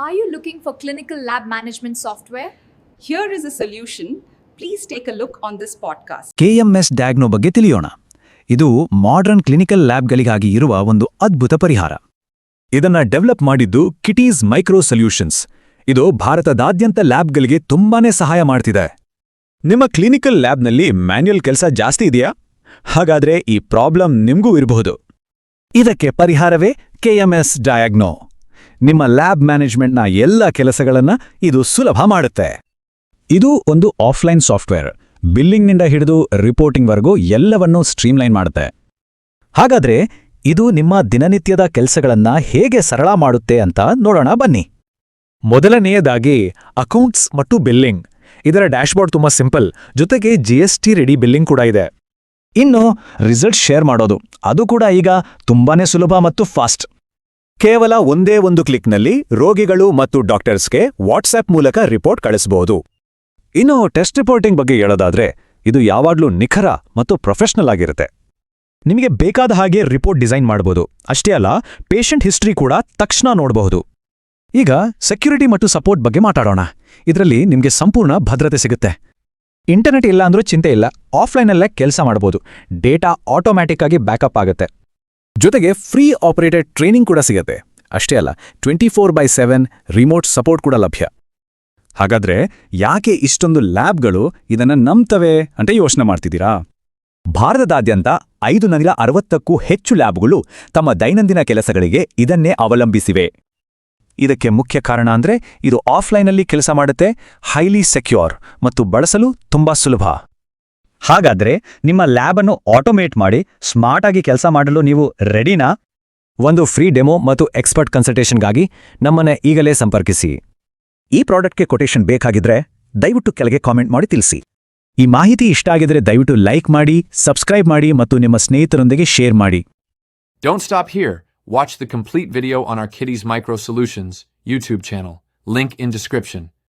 Are you looking for clinical lab management software? Here is a solution. Please take a look on this podcast. KMS ಡ್ಯಾಗ್ನೋ ಬಗ್ಗೆ ತಿಳಿಯೋಣ. ಇದು modern clinical ಲ್ಯಾಬ್ಗಳಿಗಾಗಿ ಇರುವ ಒಂದು ಅದ್ಭುತ ಪರಿಹಾರ. ಇದನ್ನ ಡೆವಲಪ್ ಮಾಡಿದ್ದು ಕಿಟೀಸ್ ಮೈಕ್ರೋ ಸೊಲ್ಯೂಷನ್ಸ್ ಇದು ಭಾರತದಾದ್ಯಂತ ಲ್ಯಾಬ್ಗಳಿಗೆ ತುಂಬಾನೇ ಸಹಾಯ ಮಾಡ್ತಿದೆ. ನಿಮ್ಮ ಕ್ಲಿನಿಕಲ್ ಲ್ಯಾಬ್ನಲ್ಲಿ ಮ್ಯಾನ್ಯುಯಲ್ ಕೆಲಸ ಜಾಸ್ತಿ ಇದೆಯಾ? ಹಾಗಾದ್ರೆ ಈ ಪ್ರಾಬ್ಲಮ್ ನಿಮ್ಗೂ ಇರಬಹುದು. ಇದಕ್ಕೆ ಪರಿಹಾರವೇ ಕೆಎಂಎಸ್ ಡಯಾಗ್ನೋ ನಿಮ್ಮ ಲ್ಯಾಬ್ ಮ್ಯಾನೇಜ್ಮೆಂಟ್ನ ಎಲ್ಲ ಕೆಲಸಗಳನ್ನ ಇದು ಸುಲಭ ಮಾಡುತ್ತೆ. ಇದು ಒಂದು ಆಫ್ಲೈನ್ ಸಾಫ್ಟ್ವೇರ್. ಬಿಲ್ಲಿಂಗ್ನಿಂದ ಹಿಡಿದು ರಿಪೋರ್ಟಿಂಗ್ವರೆಗೂ ಎಲ್ಲವನ್ನೂ ಸ್ಟ್ರೀಮ್ಲೈನ್ ಮಾಡುತ್ತೆ. ಹಾಗಾದ್ರೆ ಇದು ನಿಮ್ಮ ದಿನನಿತ್ಯದ ಕೆಲಸಗಳನ್ನ ಹೇಗೆ ಸರಳ ಮಾಡುತ್ತೆ ಅಂತ ನೋಡೋಣ ಬನ್ನಿ. ಮೊದಲನೆಯದಾಗಿ ಅಕೌಂಟ್ಸ್ ಮತ್ತು ಬಿಲ್ಲಿಂಗ್. ಇದರ ಡ್ಯಾಶ್ಬೋರ್ಡ್ ತುಂಬಾ ಸಿಂಪಲ್. ಜೊತೆಗೆ ಜಿಎಸ್ಟಿ ರೆಡಿ ಬಿಲ್ಲಿಂಗ್ ಕೂಡ ಇದೆ. ಇನ್ನು ರಿಸಲ್ಟ್ ಶೇರ್ ಮಾಡೋದು. ಅದು ಕೂಡ ಈಗ ತುಂಬಾನೇ ಸುಲಭ ಮತ್ತು ಫಾಸ್ಟ್. ಕೇವಲ ಒಂದೇ ಒಂದು ಕ್ಲಿಕ್ನಲ್ಲಿ ರೋಗಿಗಳು ಮತ್ತು ಡಾಕ್ಟರ್ಸ್ಗೆ ವಾಟ್ಸ್ಆಪ್ ಮೂಲಕ ರಿಪೋರ್ಟ್ ಕಳಿಸಬಹುದು ಇನ್ನು ಟೆಸ್ಟ್ ರಿಪೋರ್ಟಿಂಗ್ ಬಗ್ಗೆ ಹೇಳೋದಾದ್ರೆ, ಇದು ಯಾವಾಗ್ಲೂ ನಿಖರ ಮತ್ತು ಪ್ರೊಫೆಷನಲ್ ಆಗಿರುತ್ತೆ. ನಿಮಗೆ ಬೇಕಾದ ಹಾಗೆ ರಿಪೋರ್ಟ್ ಡಿಸೈನ್ ಮಾಡಬಹುದು ಅಷ್ಟೇ ಅಲ್ಲ, ಪೇಷಂಟ್ ಹಿಸ್ಟ್ರಿ ಕೂಡ ತಕ್ಷಣ ನೋಡಬಹುದು. ಈಗ ಸೆಕ್ಯೂರಿಟಿ ಮತ್ತು ಸಪೋರ್ಟ್ ಬಗ್ಗೆ ಮಾತಾಡೋಣ. ಇದರಲ್ಲಿ ನಿಮಗೆ ಸಂಪೂರ್ಣ ಭದ್ರತೆ ಸಿಗುತ್ತೆ. ಇಂಟರ್ನೆಟ್ ಇಲ್ಲ ಅಂದ್ರೂ ಚಿಂತೆ ಇಲ್ಲ. ಆಫ್ಲೈನಲ್ಲೇ ಕೆಲಸ ಮಾಡಬಹುದು ಡೇಟಾ ಆಟೋಮ್ಯಾಟಿಕ್ ಆಗಿ ಬ್ಯಾಕಪ್ ಆಗುತ್ತೆ. ಜೊತೆಗೆ ಫ್ರೀ ಆಪರೇಟೆಡ್ ಟ್ರೈನಿಂಗ್ ಕೂಡ ಸಿಗತ್ತೆ. ಅಷ್ಟೇ ಅಲ್ಲ twenty four by seven remote support ಕೂಡ ಲಭ್ಯ. ಹಾಗಾದ್ರೆ ಯಾಕೆ ಇಷ್ಟೊಂದು ಲ್ಯಾಬ್ಗಳು ಇದನ್ನ ನಂಬ್ತವೆ ಅಂತ ಯೋಚನೆ ಮಾಡ್ತಿದ್ದೀರಾ? ಭಾರತದಾದ್ಯಂತ ಐದು ನೂರ ಅರವತ್ತಕ್ಕೂ ಹೆಚ್ಚು ಲ್ಯಾಬ್ಗಳು ತಮ್ಮ ದೈನಂದಿನ ಕೆಲಸಗಳಿಗೆ ಇದನ್ನೇ ಅವಲಂಬಿಸಿವೆ. ಇದಕ್ಕೆ ಮುಖ್ಯ ಕಾರಣ ಅಂದ್ರೆ ಇದು ಆಫ್ಲೈನಲ್ಲಿ ಕೆಲಸ ಮಾಡುತ್ತೆ ಹೈಲಿ ಸೆಕ್ಯೂರ್ ಮತ್ತು ಬಳಸಲು ತುಂಬಾ ಸುಲಭ. ಹಾಗಾದ್ರೆ ನಿಮ್ಮ ಲ್ಯಾಬ್ ಅನ್ನು ಆಟೋಮೇಟ್ ಮಾಡಿ ಸ್ಮಾರ್ಟಾಗಿ ಕೆಲಸ ಮಾಡಲು ನೀವು ರೆಡಿನಾ ಒಂದು ಫ್ರೀ ಡೆಮೋ ಮತ್ತು ಎಕ್ಸ್ಪರ್ಟ್ ಕನ್ಸಲ್ಟೇಷನ್ಗಾಗಿ ನಮ್ಮನ್ನ ಈಗಲೇ ಸಂಪರ್ಕಿಸಿ ಈ ಪ್ರಾಡಕ್ಟ್ಗೆ ಕೊಟೇಶನ್ ಬೇಕಾಗಿದ್ರೆ ದಯವಿಟ್ಟು ಕೆಳಗೆ ಕಾಮೆಂಟ್ ಮಾಡಿ ತಿಳಿಸಿ ಈ ಮಾಹಿತಿ ಇಷ್ಟ ಆಗಿದ್ರೆ ದಯವಿಟ್ಟು ಲೈಕ್ ಮಾಡಿ ಸಬ್ಸ್ಕ್ರೈಬ್ ಮಾಡಿ ಮತ್ತು ನಿಮ್ಮ ಸ್ನೇಹಿತರೊಂದಿಗೆ ಶೇರ್ ಮಾಡಿ Don't stop here. Watch the complete video on our Kitties Micro Solutions YouTube channel. Link in description.